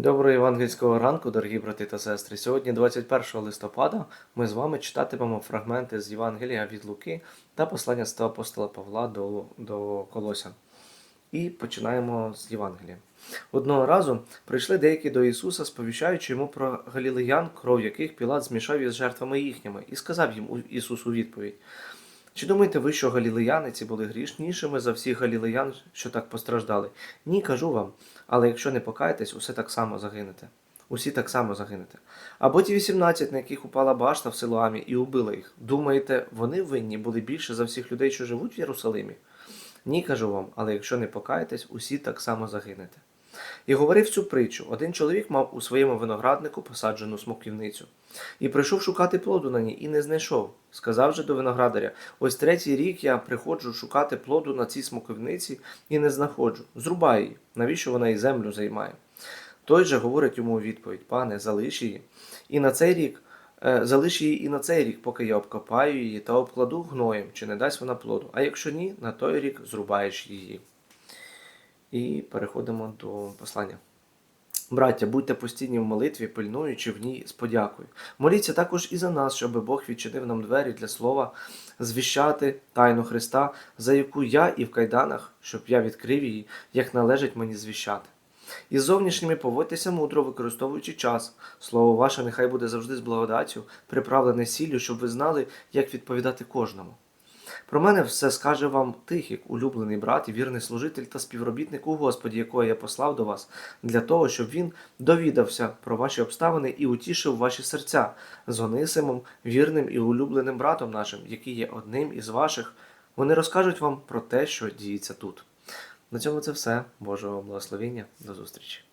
Доброго євангельського ранку, дорогі брати та сестри. Сьогодні, 21 листопада, ми з вами читатимемо фрагменти з Євангелія від Луки та послання з апостола Павла до, до Колосян. І починаємо з Євангелія. Одного разу прийшли деякі до Ісуса, сповіщаючи йому про галілеян, кров яких Пілат змішав із жертвами їхніми, і сказав їм Ісус у відповідь: Чи думаєте ви, що галілеяни ці були грішнішими за всіх галілеян, що так постраждали? Ні, кажу вам. Але якщо не покаєтесь, усе так само загинете. Усі так само загинете. Або ті 18, на яких упала башта в Силуамі і убила їх. Думаєте, вони винні були більше за всіх людей, що живуть в Єрусалимі? Ні, кажу вам, але якщо не покаєтесь, усі так само загинете. І говорив цю притчу: один чоловік мав у своєму винограднику посаджену смоківницю. І прийшов шукати плоду на ній, і не знайшов. Сказав же до виноградаря: ось третій рік я приходжу шукати плоду на цій смоковниці і не знаходжу. Зрубай її, навіщо вона і землю займає? Той же говорить йому у відповідь: Пане, залиш її. І на цей рік е, залиш її і на цей рік, поки я обкопаю її та обкладу гноєм, чи не дасть вона плоду. А якщо ні, на той рік зрубаєш її. І переходимо до послання. Браття, будьте постійні в молитві, пильнуючи в ній з подякою. Моліться також і за нас, щоб Бог відчинив нам двері для слова, звіщати тайну Христа, за яку я і в кайданах, щоб я відкрив її, як належить мені звіщати. І з зовнішніми поводьтеся мудро, використовуючи час. Слово ваше нехай буде завжди з благодаттю, приправлене сіллю, щоб ви знали, як відповідати кожному. Про мене все скаже вам Тихік, улюблений брат і вірний служитель та співробітник у Господі, якого я послав до вас, для того, щоб він довідався про ваші обставини і утішив ваші серця з Онисимом, вірним і улюбленим братом нашим, який є одним із ваших. Вони розкажуть вам про те, що діється тут. На цьому це все. Божого благословення. До зустрічі.